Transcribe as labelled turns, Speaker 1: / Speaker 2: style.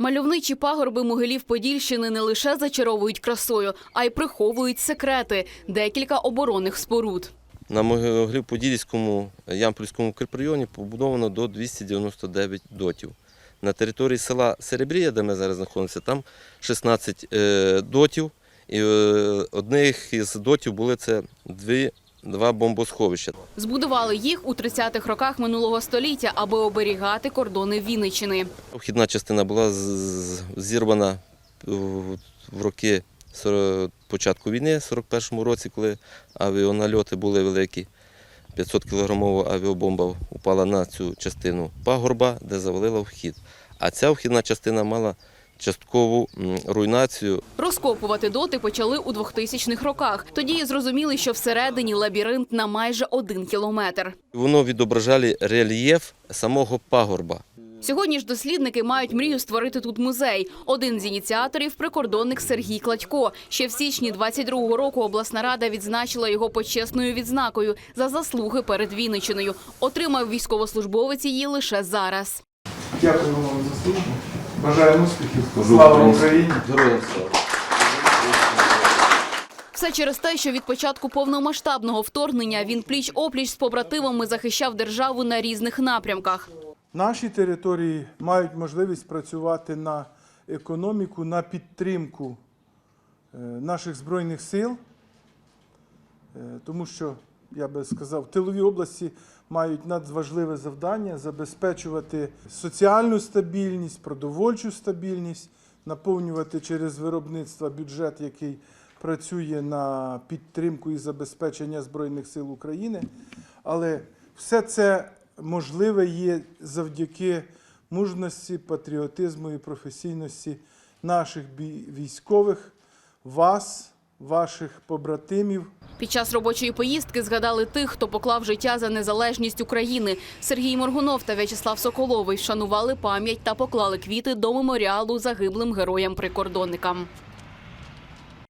Speaker 1: Мальовничі пагорби могилів Подільщини не лише зачаровують красою, а й приховують секрети декілька оборонних споруд.
Speaker 2: На Могилів-Подільському Ямпольському укріпрайоні побудовано до 299 дотів. На території села Серебрія, де ми зараз знаходимося, там 16 е, дотів. І е, одних із дотів були це дві, два бомбосховища.
Speaker 1: Збудували їх у 30-х роках минулого століття, аби оберігати кордони Вінниччини.
Speaker 2: Вхідна частина була зірвана в роки початку війни, в 41-му році, коли авіанальоти були великі. 500 кілограмова авіабомба упала на цю частину пагорба, де завалила вхід. А ця вхідна частина мала часткову руйнацію.
Speaker 1: Розкопувати доти почали у 2000-х роках. Тоді і зрозуміли, що всередині лабіринт на майже один кілометр.
Speaker 2: Воно відображало рельєф самого пагорба.
Speaker 1: Сьогодні ж дослідники мають мрію створити тут музей. Один з ініціаторів – прикордонник Сергій Кладько. Ще в січні 22-го року обласна рада відзначила його почесною відзнакою за заслуги перед Вінниччиною. Отримав військовослужбовець її лише зараз.
Speaker 3: Дякую вам за службу. Бажаю успіхів. Слава Україні!
Speaker 2: Героям слава!
Speaker 1: Все через те, що від початку повномасштабного вторгнення він пліч-опліч з побратимами захищав державу на різних напрямках.
Speaker 3: Наші території мають можливість працювати на економіку, на підтримку е, наших збройних сил, Е, тому що, я би сказав, тилові області мають надважливе завдання забезпечувати соціальну стабільність, продовольчу стабільність, наповнювати через виробництво бюджет, який працює на підтримку і забезпечення Збройних сил України. Але все це можливе є завдяки мужності, патріотизму і професійності наших військових, вас, ваших побратимів.
Speaker 1: Під час робочої поїздки згадали тих, хто поклав життя за незалежність України. Сергій Моргунов та В'ячеслав Соколовий вшанували пам'ять та поклали квіти до меморіалу загиблим героям-прикордонникам.